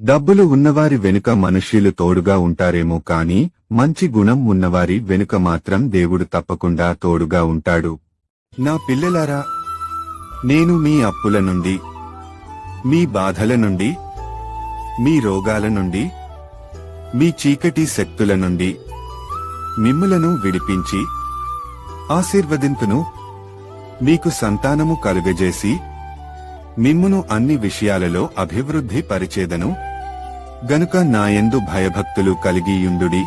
డబ్బులు ఉన్నవారి వెనుక మనుష్యులు తోడుగా ఉంటారేమో కాని మంచి గుణం ఉన్నవారి వెనుక మాత్రం దేవుడు తప్పకుండా తోడుగా ఉంటాడు. నా పిల్లలారా నేను మీ అప్పుల నుండి మీ బాధల నుండి మీ రోగాల నుండి మీ చీకటి శక్తుల నుండి మిమ్ములను విడిపించి ఆశీర్వదింతును మీకు సంతానము కలుగజేసి మిమ్మును అన్ని విషయాలలో అభివృద్ధి పరిచేదను గనుక నాయందు భయభక్తులు కలిగియుండుడి.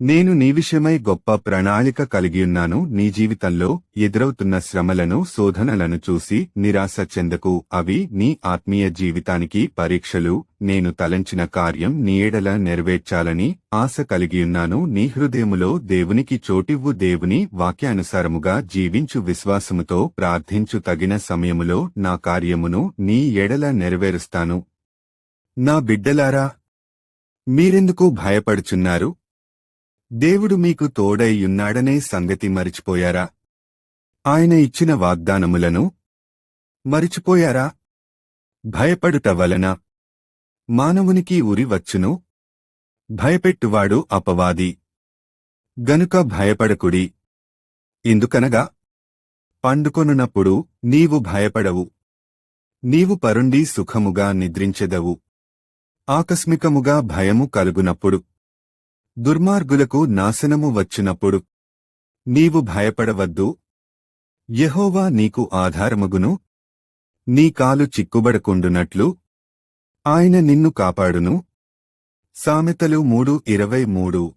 నేను నీ విషయమై గొప్ప ప్రణాళిక కలిగియున్నాను. నీ జీవితంలో ఎదురవుతున్న శ్రమలను శోధనలను చూసి నిరాశ చెందకు. అవి నీ ఆత్మీయ జీవితానికి పరీక్షలు. నేను తలంచిన కార్యం నీ ఎడల నెరవేర్చాలని ఆశ కలిగియున్నాను. నీ హృదయములో దేవునికి చోటివ్వు. దేవుని వాక్యానుసారముగా జీవించు. విశ్వాసముతో ప్రార్థించు. తగిన సమయములో నా కార్యమును నీ ఎడల నెరవేరుస్తాను. నా బిడ్డలారా మీరెందుకు భయపడుచున్నారు? దేవుడు మీకు తోడైయున్నాడనే సంగతి మరిచిపోయారా? ఆయన ఇచ్చిన వాగ్దానములను మరిచిపోయారా? భయపడుట వలన మానవునికి ఉరి వచ్చును? భయపెట్టువాడు అపవాది. గనుక భయపడకుడి. ఎందుకనగా పండుకొనున్నప్పుడు నీవు భయపడవు. నీవు పరుండి సుఖముగా నిద్రించెదవు. ఆకస్మికముగా భయము కలుగునప్పుడు దుర్మార్గులకు నాశనము వచ్చినప్పుడు నీవు భయపడవద్దు. యహోవా నీకు ఆధారమగును. నీ కాలు చిక్కుబడకుండునట్లు ఆయన నిన్ను కాపాడును. సామెతలు మూడు ఇరవై మూడు.